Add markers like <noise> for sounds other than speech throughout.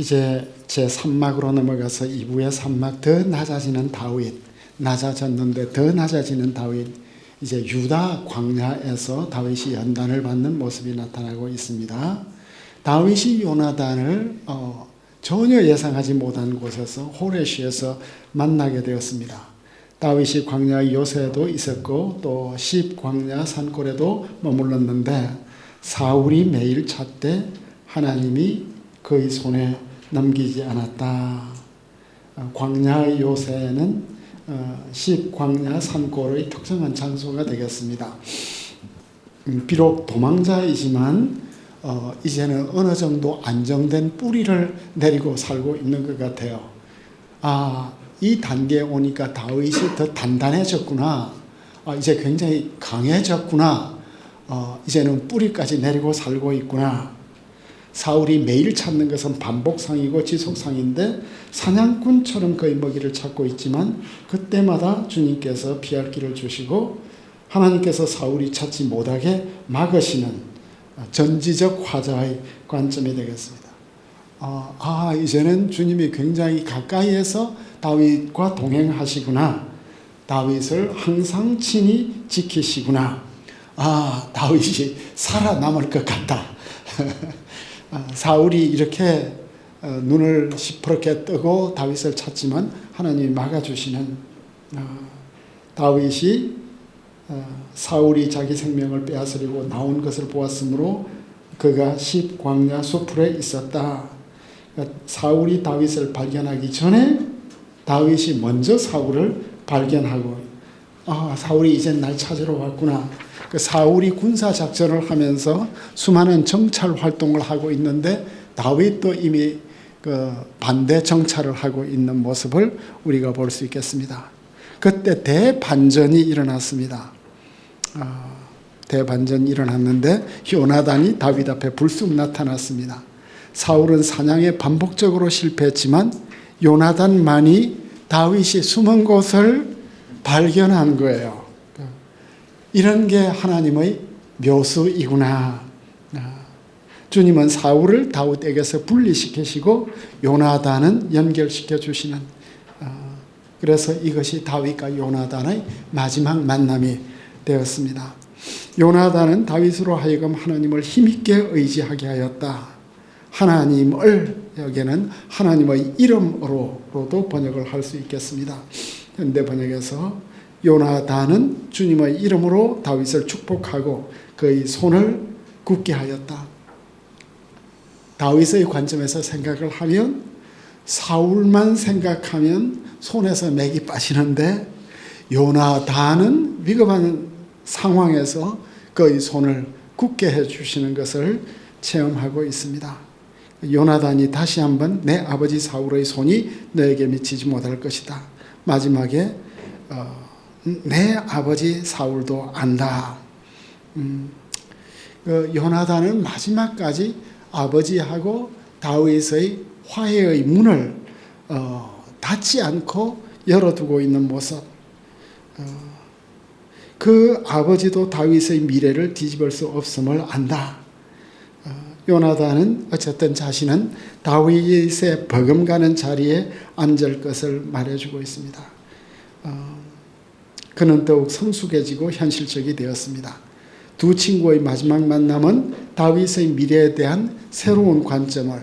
이제 제 3막으로 넘어가서 2부의 3막 더 낮아지는 다윗 낮아졌는데 더 낮아지는 다윗 이제 유다 광야에서 다윗이 연단을 받는 모습이 나타나고 있습니다. 다윗이 요나단을 어, 전혀 예상하지 못한 곳에서 호레시에서 만나게 되었습니다. 다윗이 광야 요새도 있었고 또10 광야 산골에도 머물렀는데 사울이 매일 찾되 하나님이 그의 손에 넘기지 않았다. 어, 광야 요새는 어, 10 광야 산골의 특정한 장소가 되겠습니다. 음, 비록 도망자이지만 어, 이제는 어느 정도 안정된 뿌리를 내리고 살고 있는 것 같아요. 아, 이 단계에 오니까 다윗이 더 단단해졌구나. 아, 이제 굉장히 강해졌구나. 어, 이제는 뿌리까지 내리고 살고 있구나. 사울이 매일 찾는 것은 반복상이고 지속상인데 사냥꾼처럼 그의 먹이를 찾고 있지만 그때마다 주님께서 피할 길을 주시고 하나님께서 사울이 찾지 못하게 막으시는 전지적 화자의 관점이 되겠습니다. 아, 아, 이제는 주님이 굉장히 가까이에서 다윗과 동행하시구나. 다윗을 항상 친히 지키시구나. 아, 다윗이 살아남을 것 같다. <laughs> 아, 사울이 이렇게 어, 눈을 시퍼렇게 뜨고 다윗을 찾지만 하나님이 막아주시는 아, 다윗이 어, 사울이 자기 생명을 빼앗으려고 나온 것을 보았으므로 그가 십 광야 수풀에 있었다. 그러니까 사울이 다윗을 발견하기 전에 다윗이 먼저 사울을 발견하고 아 사울이 이제 날 찾으러 왔구나. 그 사울이 군사 작전을 하면서 수많은 정찰 활동을 하고 있는데 다윗도 이미 그 반대 정찰을 하고 있는 모습을 우리가 볼 수 있겠습니다. 그때 대반전이 일어났습니다. 아, 대반전이 일어났는데 요나단이 다윗 앞에 불쑥 나타났습니다. 사울은 사냥에 반복적으로 실패했지만 요나단만이 다윗이 숨은 곳을 발견한 거예요. 이런 게 하나님의 묘수이구나. 아, 주님은 사울을 다윗에게서 분리시키시고 요나단은 연결시켜 주시는. 아, 그래서 이것이 다윗과 요나단의 마지막 만남이 되었습니다. 요나단은 다윗으로 하여금 하나님을 힘있게 의지하게 하였다. 하나님을 여기는 하나님의 이름으로도 번역을 할 수 있겠습니다. 현대 번역에서 요나단은 주님의 이름으로 다윗을 축복하고 그의 손을 굳게 하였다. 다윗의 관점에서 생각을 하면 사울만 생각하면 손에서 맥이 빠지는데 요나단은 위급한 상황에서 그의 손을 굳게 해 주시는 것을 체험하고 있습니다. 요나단이 다시 한번 내 아버지 사울의 손이 너에게 미치지 못할 것이다. 마지막에 어, 내 아버지 사울도 안다. 음, 그 요나단은 마지막까지 아버지하고 다윗의 화해의 문을 어, 닫지 않고 열어두고 있는 모습. 어, 그 아버지도 다윗의 미래를 뒤집을 수 없음을 안다. 어, 요나단은 어쨌든 자신은 다윗의 버금가는 자리에 앉을 것을 말해주고 있습니다. 어, 그는 더욱 성숙해지고 현실적이 되었습니다. 두 친구의 마지막 만남은 다윗의 미래에 대한 새로운 관점을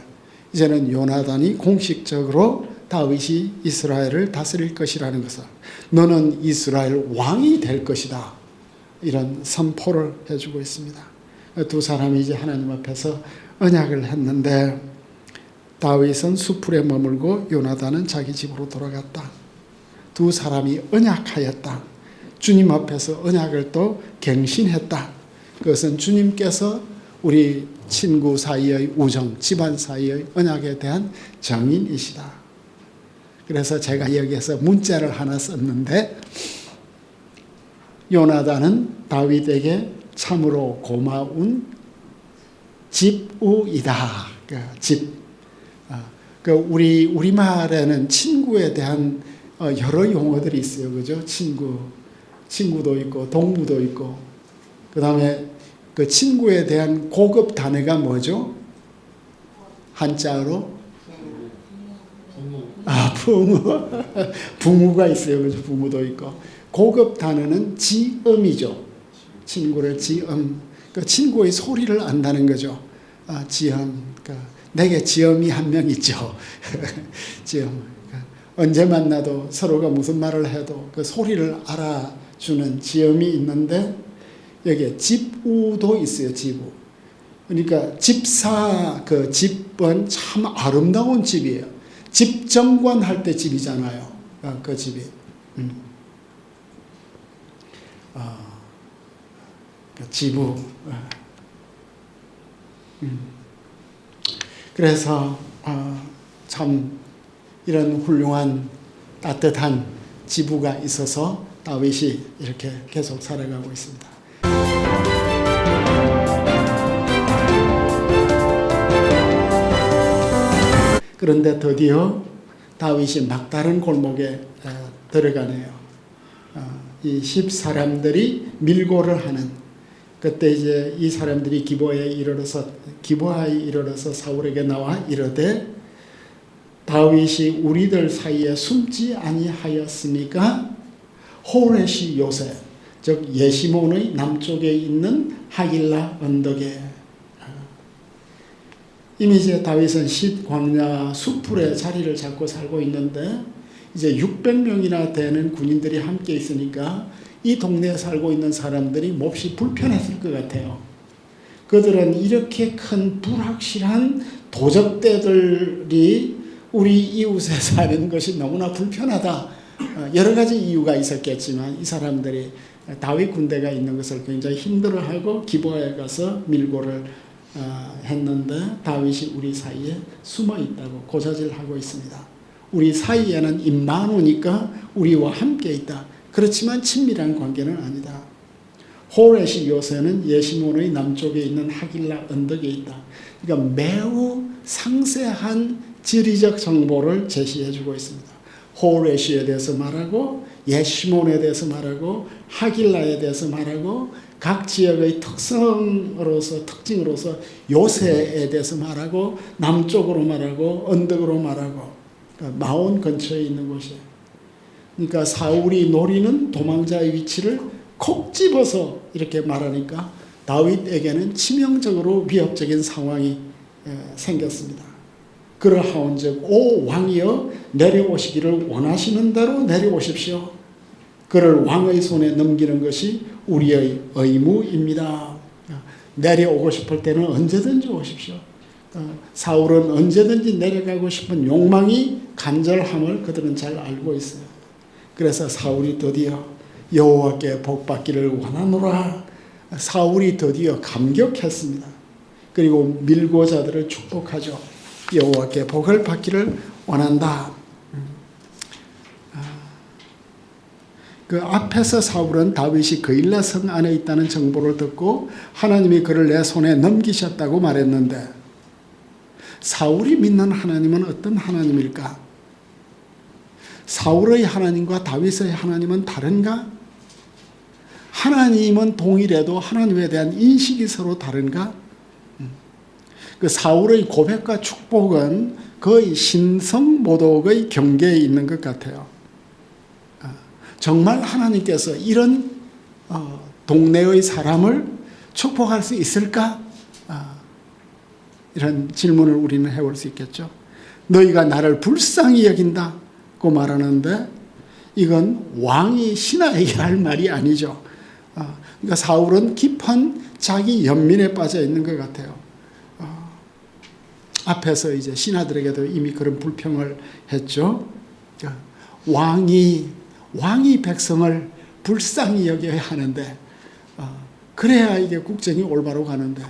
이제는 요나단이 공식적으로 다윗이 이스라엘을 다스릴 것이라는 것을 너는 이스라엘 왕이 될 것이다. 이런 선포를 해주고 있습니다. 두 사람이 이제 하나님 앞에서 언약을 했는데 다윗은 수풀에 머물고 요나단은 자기 집으로 돌아갔다. 두 사람이 언약하였다. 주님 앞에서 언약을 또 갱신했다. 그것은 주님께서 우리 친구 사이의 우정, 집안 사이의 언약에 대한 정인이시다. 그래서 제가 여기에서 문자를 하나 썼는데 요나단은 다윗에게 참으로 고마운 집우이다. 그 집. 그 우리 우리 말에는 친구에 대한 어, 여러 용어들이 있어요, 그죠? 친구, 친구도 있고 동무도 있고 그 다음에 그 친구에 대한 고급 단어가 뭐죠? 한자로 아, 붕어. 붕우가 <laughs> 있어요. 그죠? 붕우도 있고. 고급 단어는 지음이죠. 친구를 지음. 그 친구의 소리를 안다는 거죠. 아, 지음. 그러니까 내게 지음이 한 명 있죠. <laughs> 지음. 그러니까 언제 만나도 서로가 무슨 말을 해도 그 소리를 알아 주는 지음이 있는데 여기에 집우도 있어요. 집우. 그러니까 집사 그 집은 참 아름다운 집이에요. 집정관 할 때 집이잖아요. 아, 그 집이. 음. 아, 그 지부. 아. 음. 그래서 아, 참 이런 훌륭한 따뜻한 지부가 있어서 다윗이 이렇게 계속 살아가고 있습니다. 그런데 드디어 다윗이 막다른 골목에 어, 들어가네요. 어, 이십 사람들이 밀고를 하는 그때 이제 이 사람들이 기보에 이르러서 기보하에 이르러서 사울에게 나와 이르되 다윗이 우리들 사이에 숨지 아니하였습니까? 호레시 요새 즉 예시몬의 남쪽에 있는 하길라 언덕에 이미 이제 다윗은 십 광야 수풀에 자리를 잡고 살고 있는데 이제 600명이나 되는 군인들이 함께 있으니까 이 동네에 살고 있는 사람들이 몹시 불편했을 것 같아요. 그들은 이렇게 큰 불확실한 도적대들이 우리 이웃에 사는 것이 너무나 불편하다. 어, 여러 가지 이유가 있었겠지만 이 사람들이 다윗 군대가 있는 것을 굉장히 힘들어하고 기부하에 가서 밀고를 어, 했는데 다윗이 우리 사이에 숨어 있다고 고자질하고 있습니다. 우리 사이에는 임마누니까 우리와 함께 있다. 그렇지만 친밀한 관계는 아니다. 호레시 요새는 예시몬의 남쪽에 있는 하길라 언덕에 있다. 그러니까 매우 상세한 지리적 정보를 제시해 주고 있습니다. 호레시에 대해서 말하고 예시몬에 대해서 말하고 하길라에 대해서 말하고 각 지역의 특성으로서 특징으로서 요새에 대해서 말하고 남쪽으로 말하고 언덕으로 말하고 그러니까 마온 근처에 있는 곳이에요. 그러니까 사울이 노리는 도망자의 위치를 콕 집어서 이렇게 말하니까 다윗에게는 치명적으로 위협적인 상황이 생겼습니다. 그러하온즉 오 왕이여 내려오시기를 원하시는 대로 내려오십시오. 그를 왕의 손에 넘기는 것이 우리의 의무입니다. 내려오고 싶을 때는 언제든지 오십시오. 사울은 언제든지 내려가고 싶은 욕망이 간절함을 그들은 잘 알고 있어요. 그래서 사울이 드디어 여호와께 복 받기를 원하노라. 사울이 드디어 감격했습니다. 그리고 밀고자들을 축복하죠. 여호와께 복을 받기를 원한다. 그 앞에서 사울은 다윗이 그일라 성 안에 있다는 정보를 듣고 하나님이 그를 내 손에 넘기셨다고 말했는데 사울이 믿는 하나님은 어떤 하나님일까? 사울의 하나님과 다윗의 하나님은 다른가? 하나님은 동일해도 하나님에 대한 인식이 서로 다른가? 그 사울의 고백과 축복은 거의 신성모독의 경계에 있는 것 같아요. 정말 하나님께서 이런 어, 동네의 사람을 축복할 수 있을까? 아, 이런 질문을 우리는 해볼 수 있겠죠. 너희가 나를 불쌍히 여긴다고 말하는데 이건 왕이 신하에게 할 말이 아니죠. 아, 그러니까 사울은 깊은 자기 연민에 빠져 있는 것 같아요. 아, 앞에서 이제 신하들에게도 이미 그런 불평을 했죠. 왕이 왕이 백성을 불쌍히 여겨야 하는데 어, 그래야 이게 국정이 올바로 가는데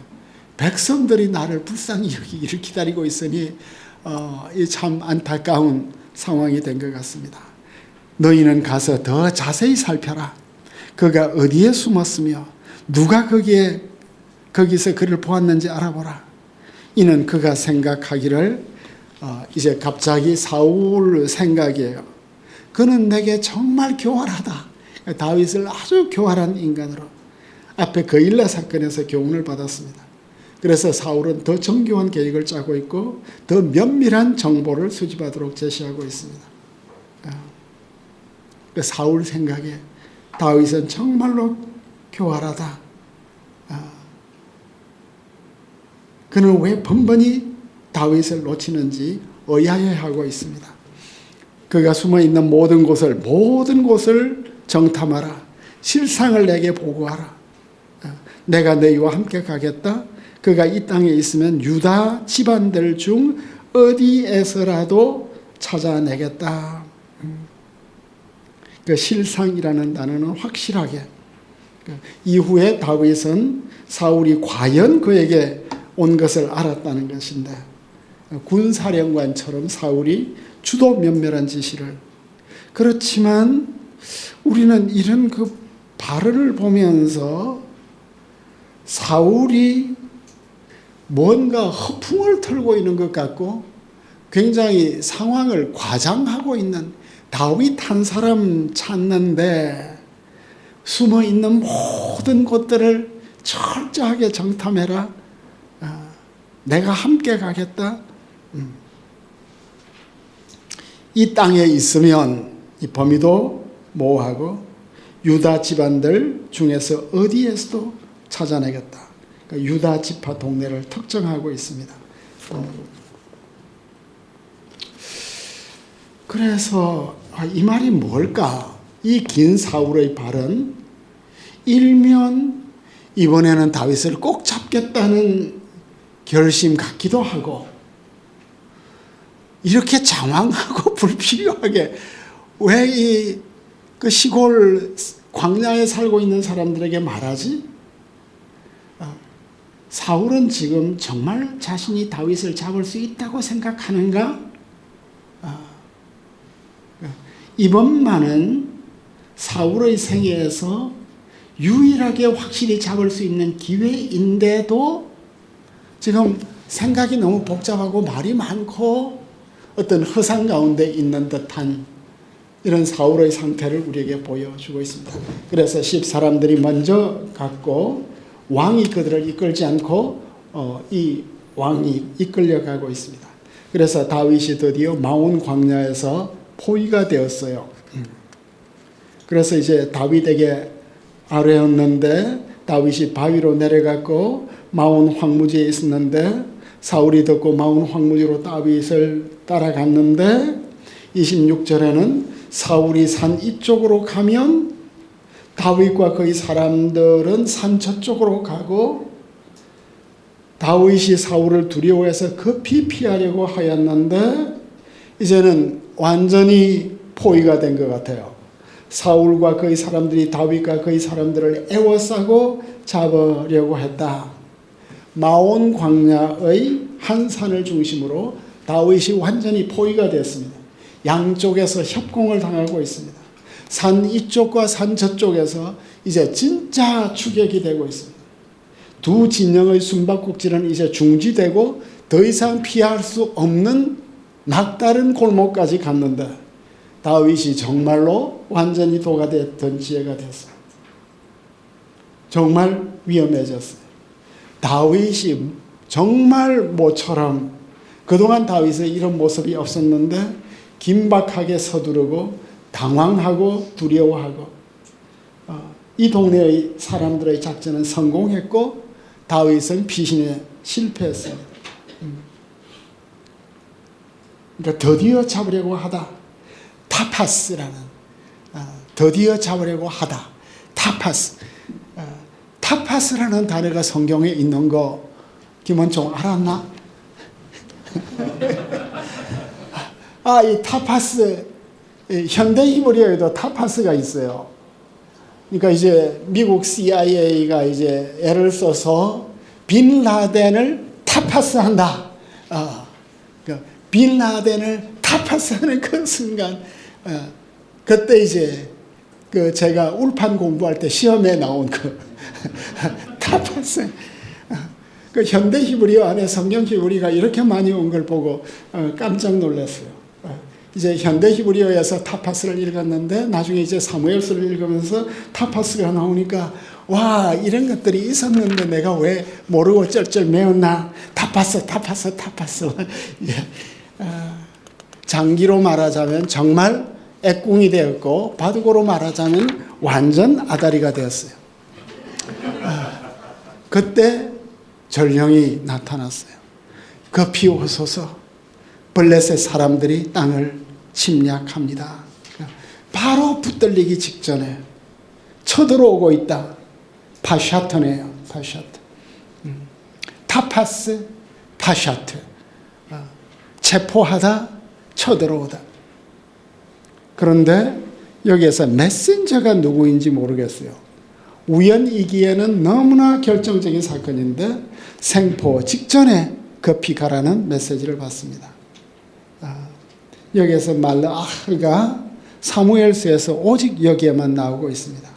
백성들이 나를 불쌍히 여기기를 기다리고 있으니 어, 참 안타까운 상황이 된 것 같습니다. 너희는 가서 더 자세히 살펴라. 그가 어디에 숨었으며 누가 거기에 거기서 그를 보았는지 알아보라. 이는 그가 생각하기를 어, 이제 갑자기 사울 생각이에요. 그는 내게 정말 교활하다. 다윗을 아주 교활한 인간으로 앞에 거일라 사건에서 교훈을 받았습니다. 그래서 사울은 더 정교한 계획을 짜고 있고 더 면밀한 정보를 수집하도록 제시하고 있습니다. 아, 그 사울 생각에 다윗은 정말로 교활하다. 그는 왜 번번이 다윗을 놓치는지 의아해하고 있습니다. 그가 숨어 있는 모든 곳을 모든 곳을 정탐하라. 실상을 내게 보고하라. 아, 내가 너희와 함께 가겠다. 그가 이 땅에 있으면 유다 집안들 중 어디에서라도 찾아내겠다. 음. 그 실상이라는 단어는 확실하게 그 이후에 다윗은 사울이 과연 그에게 온 것을 알았다는 것인데 군사령관처럼 사울이 주도 면밀한 지시를 그렇지만 우리는 이런 그 발언을 보면서 사울이 뭔가 허풍을 털고 있는 것 같고 굉장히 상황을 과장하고 있는 다윗 한 사람 찾는데 숨어 있는 모든 곳들을 철저하게 정탐해라. 아, 내가 함께 가겠다. 음. 이 땅에 있으면 이 범위도 모호하고 유다 집안들 중에서 어디에서도 찾아내겠다. 그러니까 유다 지파 동네를 특정하고 있습니다. 음. 그래서 아, 이 말이 뭘까? 이 긴 사울의 발언 일면 이번에는 다윗을 꼭 잡겠다는 결심 같기도 하고 이렇게 장황하고 <laughs> 불필요하게 왜 이 그 시골 광야에 살고 있는 사람들에게 말하지? 아, 사울은 지금 정말 자신이 다윗을 잡을 수 있다고 생각하는가? 아, 이번만은 사울의 생애에서 유일하게 확실히 잡을 수 있는 기회인데도 지금 생각이 너무 복잡하고 말이 많고 어떤 허상 가운데 있는 듯한 이런 사울의 상태를 우리에게 보여주고 있습니다. 그래서 십 사람들이 먼저 갔고 왕이 그들을 이끌지 않고 어, 이 왕이 이끌려가고 있습니다. 그래서 다윗이 드디어 마온 광야에서 포위가 되었어요. 그래서 이제 다윗에게 아뢰었는데 다윗이 바위로 내려갔고 마온 황무지에 있었는데 사울이 듣고 마온 황무지로 다윗을 따라갔는데 26절에는 사울이 산 이쪽으로 가면 다윗과 그의 사람들은 산 저쪽으로 가고 다윗이 사울을 두려워해서 급히 피하려고 하였는데 이제는 완전히 포위가 된 것 같아요. 사울과 그의 사람들이 다윗과 그의 사람들을 애워싸고 잡으려고 했다. 마온 광야의 한 산을 중심으로 다윗이 완전히 포위가 됐습니다. 양쪽에서 협공을 당하고 있습니다. 산 이쪽과 산 저쪽에서 이제 진짜 추격이 되고 있습니다. 두 진영의 숨바꼭질은 이제 중지되고 더 이상 피할 수 없는 막다른 골목까지 갔는데 다윗이 정말로 완전히 도가 됐던 지혜가 됐어요. 정말 위험해졌어요. 다윗이 정말 모처럼 그동안 다윗의 이런 모습이 없었는데 긴박하게 서두르고 당황하고 두려워하고 어, 이 동네의 사람들의 작전은 성공했고 다윗은 피신에 실패했습니다. 음. 그러니까 드디어 잡으려고 하다. 타파스라는 어, 드디어 잡으려고 하다. 타파스. 어, 타파스라는 단어가 성경에 있는 거 김원총 알았나? <laughs> 아, 이 타파스 현대 히브리어에도 타파스가 있어요. 그러니까 이제 미국 CIA가 이제 애를 써서 빈 라덴을 타파스한다. 어, 그러니까 빈 라덴을 타파스하는 그 순간, 어, 그때 이제 그 제가 울판 공부할 때 시험에 나온 그 <laughs> 타파스. 어, 그 현대 히브리어 안에 성경 히브리가 이렇게 많이 온 걸 보고 어, 깜짝 놀랐어요. 이제 현대 히브리어에서 타파스를 읽었는데 나중에 이제 사무엘서를 읽으면서 타파스가 나오니까 와 이런 것들이 있었는데 내가 왜 모르고 쩔쩔 다 봤어 다 봤어 예. 아, 장기로 말하자면 정말 애꿍이 되었고 바둑으로 말하자면 완전 아다리가 되었어요 아, 그때 전령이 나타났어요 급히 오소서 블레셋 사람들이 땅을 침략합니다 바로 붙들리기 직전에 쳐들어오고 있다. 파샤트네요. 파샤트. 음. 타파스, 파샤트. 어, 체포하다, 쳐들어오다. 그런데 여기에서 메신저가 누구인지 모르겠어요. 우연이기에는 너무나 결정적인 사건인데 생포 직전에 급히 가라는 메시지를 받습니다. 아, 여기에서 말라아가 사무엘서에서 오직 여기에만 나오고 있습니다.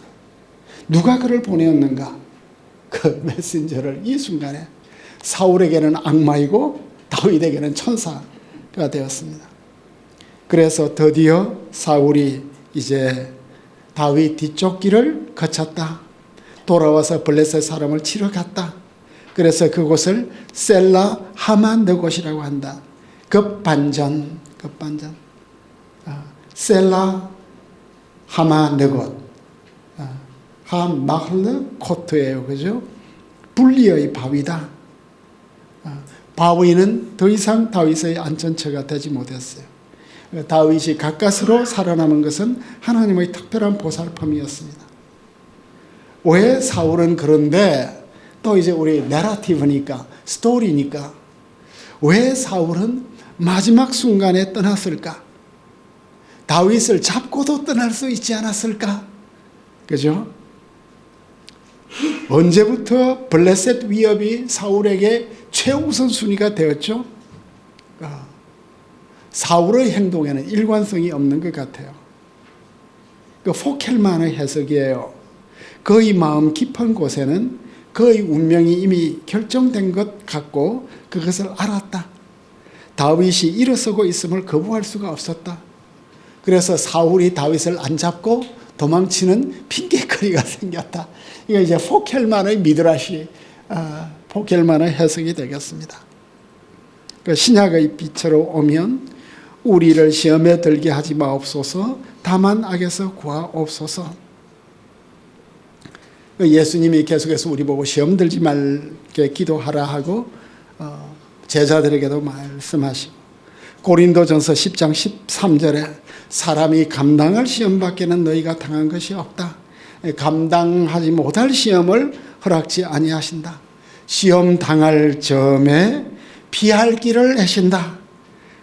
누가 그를 보내었는가? 그 메신저를 이 순간에 사울에게는 악마이고 다윗에게는 천사가 되었습니다. 그래서 드디어 사울이 이제 다윗 뒤쪽 길을 거쳤다. 돌아와서 블레셋 사람을 치러 갔다. 그래서 그곳을 셀라 하만 너곳이라고 한다. 급반전, 급반전. 아, 셀라 하마 너곳. 아, 하마흐르 코트예요. 그죠? 분리의 바위다. 아, 바위는 더 이상 다윗의 안전처가 되지 못했어요. 다윗이 가까스로 살아남은 것은 하나님의 특별한 보살핌이었습니다. 왜 사울은 그런데 또 이제 우리 내러티브니까 스토리니까 왜 사울은 마지막 순간에 떠났을까? 다윗을 잡고도 떠날 수 있지 않았을까? 그죠? 언제부터 블레셋 위협이 사울에게 최우선 순위가 되었죠? 아, 사울의 행동에는 일관성이 없는 것 같아요. 그 포켈만의 해석이에요. 그의 마음 깊은 곳에는 그의 운명이 이미 결정된 것 같고 그것을 알았다. 다윗이 일어서고 있음을 거부할 수가 없었다. 그래서 사울이 다윗을 안 잡고 도망치는 핑계거리가 <laughs> 생겼다. 이거 이제 포켈만의 미드라시, 아, 포켈만의 해석이 되겠습니다. 그 신약의 빛으로 오면 우리를 시험에 들게 하지 마옵소서, 다만 악에서 구하옵소서. 그 예수님이 계속해서 우리 보고 시험 들지 말게 기도하라 하고 어, 제자들에게도 말씀하시고 고린도전서 10장 13절에 사람이 감당할 시험밖에는 너희가 당한 것이 없다. 감당하지 못할 시험을 허락지 아니하신다. 시험 당할 점에 피할 길을 내신다.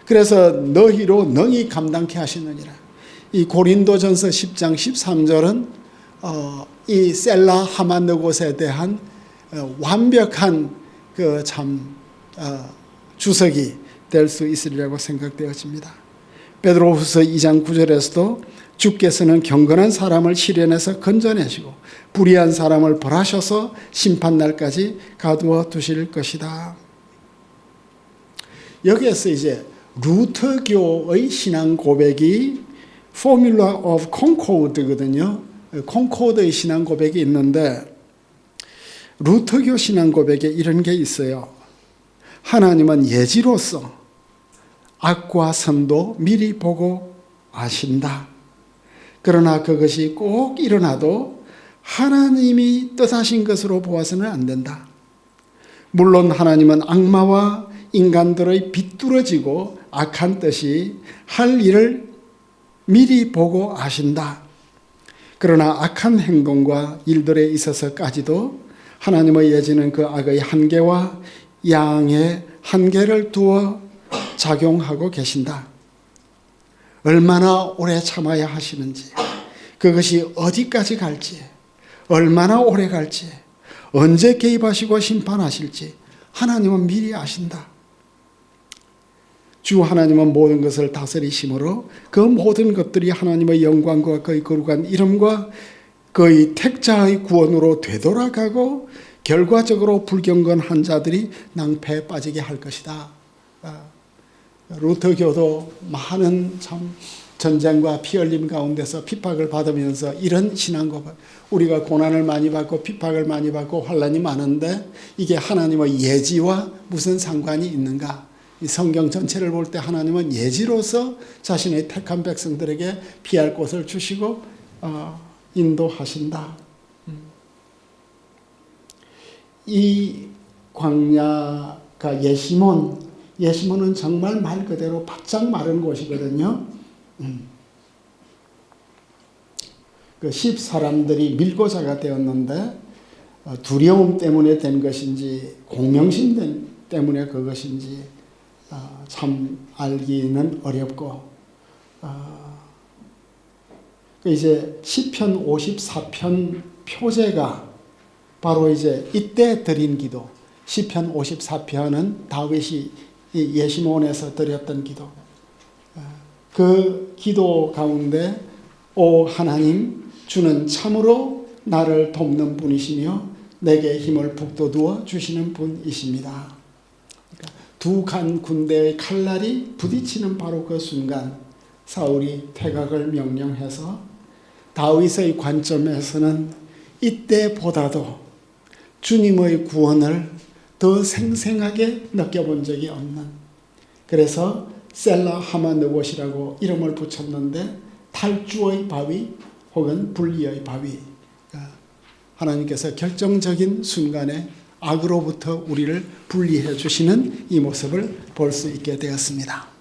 그래서 너희로 능히 감당케 하시느니라. 이 고린도전서 10장 13절은 어, 이 셀라 하만느 곳에 대한 어, 완벽한 그참 어, 주석이 될 수 있으리라고 생각되어집니다. 베드로후서 2장 9절에서도 주께서는 경건한 사람을 시련에서 건져내시고 불의한 사람을 벌하셔서 심판 날까지 가두어 두실 것이다. 여기에서 이제 루터교의 신앙 고백이 포뮬라 오브 콩코드거든요. 콩코드의 신앙 고백이 있는데 루터교 신앙 고백에 이런 게 있어요. 하나님은 예지로서 악과 선도 미리 보고 아신다. 그러나 그것이 꼭 일어나도 하나님이 뜻하신 것으로 보아서는 안 된다. 물론 하나님은 악마와 인간들의 비뚤어지고 악한 뜻이 할 일을 미리 보고 아신다. 그러나 악한 행동과 일들에 있어서까지도 하나님의 예지는 그 악의 한계와 양의 한계를 두어 작용하고 계신다. 얼마나 오래 참아야 하시는지, 그것이 어디까지 갈지, 얼마나 오래 갈지, 언제 개입하시고 심판하실지 하나님은 미리 아신다. 주 하나님은 모든 것을 다스리심으로 그 모든 것들이 하나님의 영광과 그의 거룩한 이름과 그의 택자의 구원으로 되돌아가고 결과적으로 불경건한 자들이 낭패에 빠지게 할 것이다. 아, 루터교도 많은 참 전쟁과 피 흘림 가운데서 핍박을 받으면서 이런 신앙고백 우리가 고난을 많이 받고 핍박을 많이 받고 환란이 많은데 이게 하나님의 예지와 무슨 상관이 있는가? 이 성경 전체를 볼 때 하나님은 예지로서 자신의 택한 백성들에게 피할 곳을 주시고 어, 인도하신다. 이 광야가 예시몬, 예시몬은 정말 말 그대로 바짝 마른 곳이거든요. 음. 그십 사람들이 밀고자가 되었는데 어, 두려움 때문에 된 것인지 공명심 된- 때문에 그것인지 어, 참 알기는 어렵고 어, 그 이제 시편 54편 표제가 바로 이제 이때 드린 기도 시편 54편은 다윗이 이 예시몬에서 드렸던 기도 어, 그 기도 가운데 오 하나님 주는 참으로 나를 돕는 분이시며 내게 힘을 북돋우어 주시는 분이십니다. 두 간 군대의 칼날이 부딪히는 바로 그 순간 사울이 퇴각을 명령해서 다윗의 관점에서는 이때보다도 주님의 구원을 더 생생하게 느껴본 적이 없는. 그래서 셀라 하마느곳이라고 이름을 붙였는데 탈주의 바위 혹은 분리의 바위 하나님께서 결정적인 순간에 악으로부터 우리를 분리해 주시는 이 모습을 볼 수 있게 되었습니다. 음.